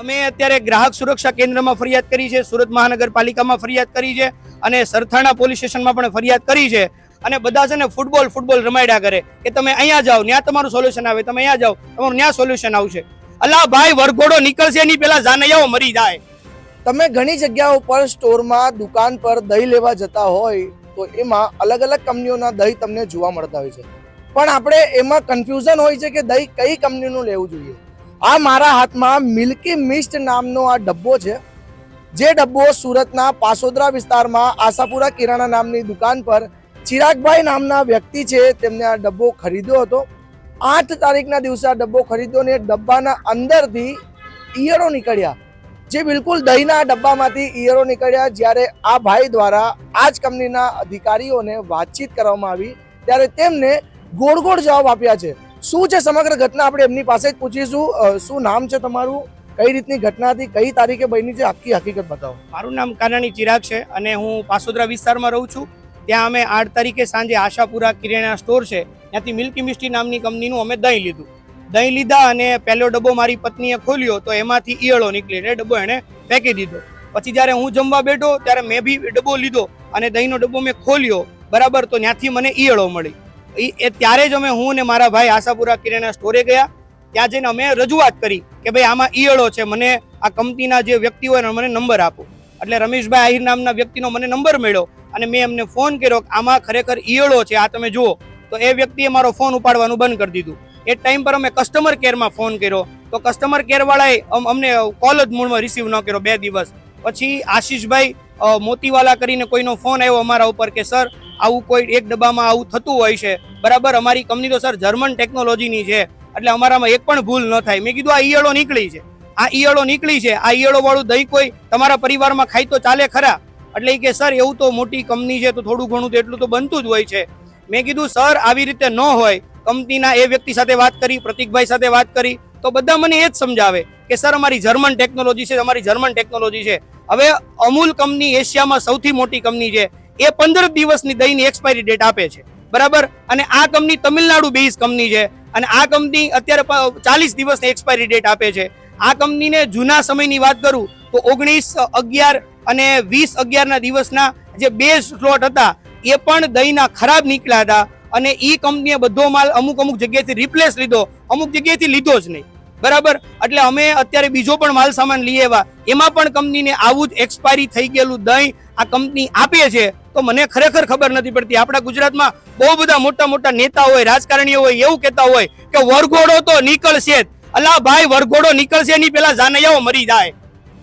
અમે અત્યારે ગ્રાહક સુરક્ષા કેન્દ્રમાં ફરિયાદ કરી છે, સુરત મહાનગરપાલિકામાં ફરિયાદ કરી છે અને સરથાણા પોલીસ સ્ટેશનમાં પણ ફરિયાદ કરી છે. અને બધા છે ને ફૂટબોલ ફૂટબોલ રમાડ્યા કરે કે તમે અહીંયા જાઓ, ત્યાં તમારું સોલ્યુશન આવે, તમે અહીંયા જાઓ, તમારું ત્યાં સોલ્યુશન આવશે. અલા ભાઈ, વરઘોડો નીકળશે એની પેલા જાનૈયાઓ મરી જાય. તમે ઘણી જગ્યાઓ પર સ્ટોરમાં દુકાન પર દહીં લેવા જતા હોય તો એમાં અલગ અલગ કંપનીઓના દહીં તમને જોવા મળતા હોય છે. પણ આપણે એમાં કન્ફ્યુઝન હોય છે કે દહીં કઈ કંપનીનું લેવું જોઈએ. આ મારા હાથમાં મિલ્કી મિસ્ટ નામનો આ ડબ્બો છે. જે ડબ્બો સુરતના પાસોદરા વિસ્તારમાં આશાપુરા કિરાણા નામની દુકાન પર ચિરાગભાઈ નામના વ્યક્તિ છે, તેમને આ ડબ્બો ખરીદ્યો હતો. આઠ તારીખના દિવસે આ ડબ્બો ખરીદ્યો ને ડબ્બાના અંદરથી ઈયળો નીકળ્યા. જે બિલકુલ દહીંના ડબ્બામાંથી ઈયળો નીકળ્યા, જ્યારે આ ભાઈ દ્વારા આ જ કંપનીના અધિકારીઓને વાતચીત કરવામાં આવી, ત્યારે તેમને ગોળ ગોળ જવાબ આપ્યા છે. શું છે સમગ્ર ઘટના? આપણે એમની પાસે જ પૂછીશું. શું નામ છે તમારું? કઈ રીતની ઘટના હતી કઈ તારીખે બની છે? આખી હકીકત બતાવો. મારું નામ કાનાણી ચિરાગ છે અને હું પાસોદરા વિસ્તારમાં રહું છું. ત્યાં અમે આઠ તારીખે સાંજે આશાપુરા કિરાણા સ્ટોર છે. ત્યાંથી મિલ્કી મિસ્ટી નામની કંપનીનું અમે દહીં લીધું. દહીં લીધા અને પહેલો ડબ્બો મારી પત્નીએ ખોલ્યો તો એમાંથી ઈયળો નીકળી એટલે ડબ્બો એણે ફેંકી દીધો. પછી જ્યારે હું જમવા બેઠો ત્યારે મેં બી ડબ્બો લીધો અને દહીંનો ડબ્બો મેં ખોલ્યો. બરાબર, તો ત્યાંથી મને ઈયળો મળી. એ ત્યારે જ અમે હું ને મારા ભાઈ આશાપુરા કિરાણા સ્ટોરે ગયા. ત્યાં જઈને અમે રજૂઆત કરી કે ભાઈ આમાં ઈયળો છે, મને આ કંપનીના જે વ્યક્તિ હોય મને નંબર આપો. એટલે રમેશભાઈ આહિર નામના વ્યક્તિનો મને નંબર મળ્યો અને મેં એમને ફોન કર્યો કે આમાં ખરેખર ઈયળો છે, આ તમે જુઓ. તો એ વ્યક્તિએ મારો ફોન ઉપાડવાનું બંધ કરી દીધું. એ ટાઈમ પર અમે કસ્ટમર કેરમાં ફોન કર્યો. તો કસ્ટમર કેરવાળાએ અમ- અમને કોલ જ મૂળમાં રિસીવ ન કર્યો બે દિવસ. પછી આશીષભાઈ મોતીવાલા કરીને કોઈનો ફોન આવ્યો અમારા ઉપર કે, સર આવું કોઈ એક ડબ્બામાં આવું થતું હોય છે. બરાબર, અમારી કંપની તો સર જર્મન ટેકનોલોજીની છે. એટલે અમારામાં એક પણ ભૂલ ન થાય. મેં કીધું આ ઈયળો નીકળી છે. આ ઈયળો નીકળી છે. આ ઈયળો વાળું દહીં કોઈ તમારા પરિવારમાં ખાય તો ચાલે ખરા. એટલે કે સર એવું તો મોટી કંપની છે તો થોડું ઘણું તો એટલું તો બનતું જ હોય છે. મેં કીધું સર આવી રીતે ન હોય. કંપનીના એ વ્યક્તિ સાથે વાત કરી, પ્રતિકભાઈ સાથે વાત કરી, તો બધા મને એ જ સમજાવે કે સર અમારી જર્મન ટેકનોલોજી છે, અમારી જર્મન ટેકનોલોજી છે. હવે અમૂલ કંપની એશિયામાં સૌથી મોટી કંપની છે. એ પંદર દિવસની દહીંની એક્સપાયરી ડેટ આપે છે. બરાબર? અને આ કંપની તમિલનાડુ બેઝ કંપની છે અને આ કંપની અત્યારે ચાલીસ દિવસની એક્સપાયરી ડેટ આપે છે. આ કંપનીને જૂના સમયની વાત કરું તો ઓગણીસ અગિયાર અને વીસ અગિયારના દિવસના જે બે સ્લોટ હતા, એ પણ દહીંના ખરાબ નીકળ્યા હતા અને એ કંપનીએ બધો માલ અમુક અમુક જગ્યાએથી રિપ્લેસ લીધો. અમુક જગ્યાએથી લીધો જ નહીં. બરાબર? એટલે અમે અત્યારે બીજો પણ માલ સામાન લઈ આવ્યા. એમાં પણ કંપનીને આવું જ એક્સપાયરી થઈ ગયેલું દહીં આ કંપની આપે છે. તો મને ખરેખર ખબર નથી પડતી. આપણા ગુજરાતમાં બહુ બધા મોટા મોટા નેતા હોય રાજકારણીઓ હોય એવું કહેતા હોય કે વરઘોડો તો નીકળશે જ. અલા ભાઈ વરઘોડો નીકળશે એની પેલા જાનૈયાઓ મરી જાય.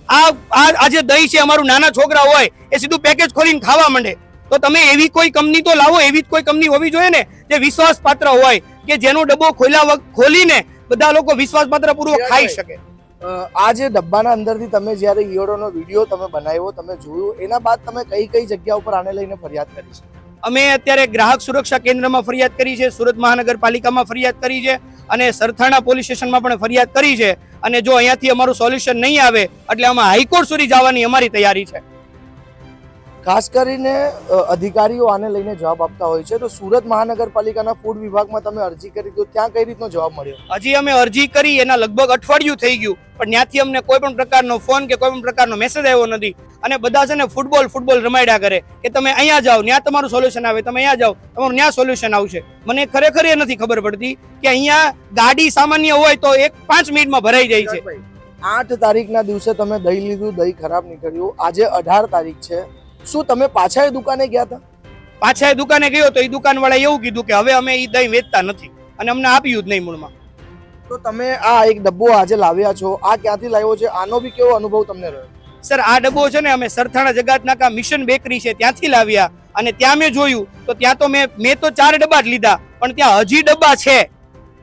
આ આ આ જે દહીં છે અમારું નાના છોકરા હોય એ સીધું પેકેજ ખોલીને ખાવા માંડે. તો તમે એવી કોઈ કંપની તો લાવો એવી જ કોઈ કંપની હોવી જોઈએ ને જે વિશ્વાસપાત્ર હોય કે જેનો ડબ્બો ખોલ્યા ખોલીને બધા લોકો વિશ્વાસપાત્ર પૂર્વક ખાઈ શકે. આ જે ડબ્બાના અંદરથી તમે જ્યારે ઈયળોનો વીડિયો તમે બનાવ્યો, તમે જોયું, એના બાદ તમે કઈ કઈ જગ્યા ઉપર આને લઈને ફરિયાદ કરી છે? અમે અત્યારે ગ્રાહક સુરક્ષા કેન્દ્રમાં ફરિયાદ કરી છે, સુરત મહાનગરપાલિકામાં ફરિયાદ કરી છે અને સરથાણા પોલીસ સ્ટેશનમાં પણ ફરિયાદ કરી છે. અને જો અહીંયાથી અમારું સોલ્યુશન નહીં આવે, એટલે અમે હાઈકોર્ટ સુધી જવાની અમારી તૈયારી છે. ખાસ કરીને અધિકારીઓ આને લઈને જવાબ આપતા હોય છે. તો સુરત મહાનગરપાલિકાના ફૂડ વિભાગમાં તમે અરજી કરી તો ત્યાં કઈ રીતનો જવાબ મળ્યો? હજી અમે અરજી કરી એના લગભગ અઠવાડિયું થઈ ગયું. પણ ત્યાંથી અમને કોઈ પણ પ્રકારનો ફોન કે કોઈ પણ પ્રકારનો મેસેજ આવ્યો નથી. અને બધા છે ને ફૂટબોલ ફૂટબોલ રમાડ્યા કરે કે તમે અહીંયા જાઓ ત્યાં તમારું સોલ્યુશન આવે તમે અહીંયા જાઓ તમારું ત્યાં સોલ્યુશન આવશે. મને ખરેખર એ નથી ખબર પડતી કે અહીંયા ગાડી સામાન્ય હોય તો એક પાંચ મિનિટમાં ભરાઈ જાય છે. આઠ તારીખના દિવસે તમે દહીં લીધું દહીં ખરાબ નીકળ્યું. આજે અઢાર તારીખ છે. શું તમે પાછા એ દુકાને ગયા હતા? પાછા એ દુકાને ગયો તો એ દુકાનવાળાએ એવું કીધું કે હવે અમે એ દહીં વેચતા નથી અને અમને આપ્યું જ નહીં મૂળમાં. તો તમે આ એક ડબ્બો આજે લાવ્યા છો. આ ક્યાંથી લાવ્યો છે? આનો બી કેવો અનુભવ તમને રહ્યો? સર આ ડબ્બો છે ને અમે સરથાણા જગાત નાકા મિશન બેકરી છે ત્યાંથી લાવ્યા અને ત્યાં મેં જોયું. તો ત્યાં તો મેં મેં તો ચાર ડબ્બા જ લીધા પણ ત્યાં હજી ડબ્બા છે.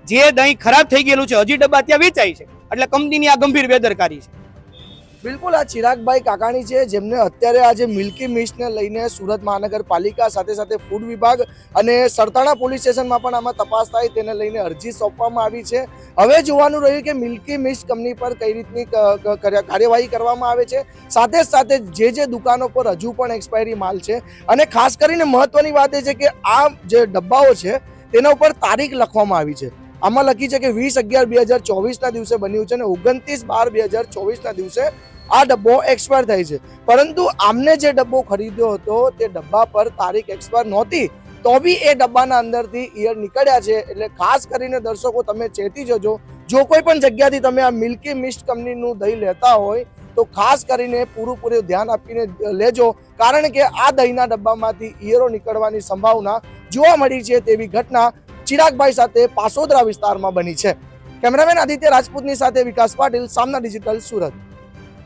જે દહીં ખરાબ થઈ ગયેલું છે હજી ડબ્બા ત્યાં વેચાય છે. એટલે કંપનીની આ ગંભીર બેદરકારી છે. બિલકુલ, આ ચિરાગભાઈ કાકાણી છે, જેમને અત્યારે આજે મિલ્કી મિસ્ટને લઈને સુરત મહાનગરપાલિકા સાથે સાથે ફૂડ વિભાગ અને સરતાણા પોલીસ સ્ટેશનમાં પણ આમાં તપાસ થાય, તેને લઈને અરજી સોંપવામાં આવી છે. હવે જોવાનું રહ્યું કે મિલ્કી મિસ્ટ કંપની પર કઈ રીતની કાર્યવાહી કરવામાં આવે છે. સાથે સાથે જે જે દુકાનો પર હજુ પણ એક્સપાયરી માલ છે. અને ખાસ કરીને મહત્વની વાત એ છે કે આ જે ડબ્બાઓ છે, તેના ઉપર તારીખ લખવામાં આવી છે. આમાં લખી છે કે વીસ અગિયાર બે હજાર ચોવીસના દિવસે બન્યું છે અને ઓગણત્રીસ બાર બે હજાર ચોવીસના દિવસે આ ડબ્બો એક્સપાયર થાય છે. પરંતુ આમને જે ડબ્બો ખરીદ્યો હતો, તે ડબ્બા પર તારીખ એક્સપાયર નહોતી, તો બી એ ડબ્બાના અંદરથી ઈયર નીકળ્યા છે. એટલે ખાસ કરીને દર્શકો, તમે ચેતી જજો. જો કોઈ પણ જગ્યાથી તમે આ મિલ્કી મિસ્ટ કંપનીનું દહીં લેતા હોય, તો ખાસ કરીને પૂરું પૂરું ધ્યાન આપીને લેજો. કારણ કે આ દહીંના ડબ્બામાંથી ઈયરો નીકળવાની સંભાવના જોવા મળી છે તેવી ઘટના ચિરાગભાઈ સાથે પાસોદરા વિસ્તારમાં બની છે. કેમેરામેન આદિત્ય રાજપૂતની સાથે વિકાસ પાટીલ, સામના ડિજિટલ સુરત.